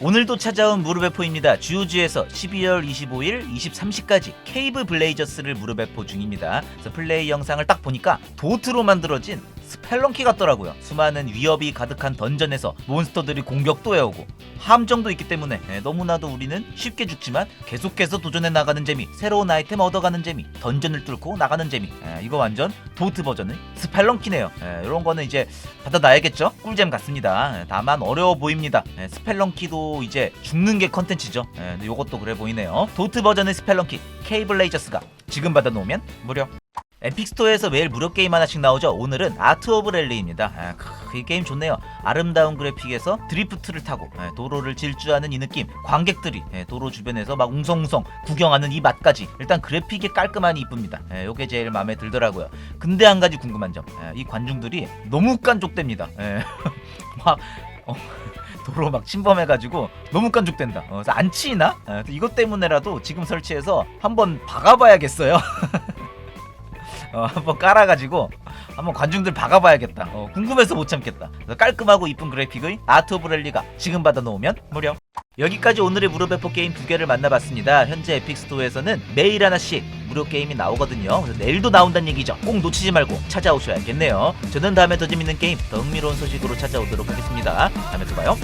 오늘도 찾아온 무릎배포입니다. 주우주에서 12월 25일 23시까지 케이브 블레이저스를 무릎배포 중입니다. 그래서 플레이 영상을 딱 보니까 도트로 만들어진 스펠런키 같더라고요. 수많은 위협이 가득한 던전에서 몬스터들이 공격도 해오고 함정도 있기 때문에 예, 너무나도 우리는 쉽게 죽지만 계속해서 도전해 나가는 재미, 새로운 아이템 얻어가는 재미, 던전을 뚫고 나가는 재미. 예, 이거 완전 도트 버전의 스펠런키네요. 예, 이런 거는 이제 받아놔야겠죠? 꿀잼 같습니다. 예, 다만 어려워 보입니다. 예, 스펠런키도 이제 죽는 게 컨텐츠죠. 요것도 그래 보이네요. 도트 버전의 스펠런키 케이블레이저스가 지금 받아놓으면 무료. 에픽스토어에서 매일 무료 게임 하나씩 나오죠. 오늘은 아트 오브 랠리입니다. 아, 크, 이 게임 좋네요. 아름다운 그래픽에서 드리프트를 타고 예, 도로를 질주하는 이 느낌. 관객들이 예, 도로 주변에서 막 웅성웅성 구경하는 이 맛까지. 일단 그래픽이 깔끔하니 이쁩니다. 예, 요게 제일 마음에 들더라고요. 근데 한 가지 궁금한 점. 예, 이 관중들이 너무 깐족됩니다. 예, 막 어, 도로 막 침범해가지고 너무 깐족된다. 어, 안 치이나? 예, 이것 때문에라도 지금 설치해서 한번 박아봐야겠어요. 어, 한번 깔아가지고 한번 관중들 박아봐야겠다. 어, 궁금해서 못 참겠다. 깔끔하고 이쁜 그래픽의 아트 오브 랠리가 지금 받아놓으면 무료. 여기까지 오늘의 무료 배포 게임 두 개를 만나봤습니다. 현재 에픽 스토어에서는 매일 하나씩 무료 게임이 나오거든요. 내일도 나온다는 얘기죠. 꼭 놓치지 말고 찾아오셔야겠네요. 저는 다음에 더 재밌는 게임, 더 흥미로운 소식으로 찾아오도록 하겠습니다. 다음에 또 봐요.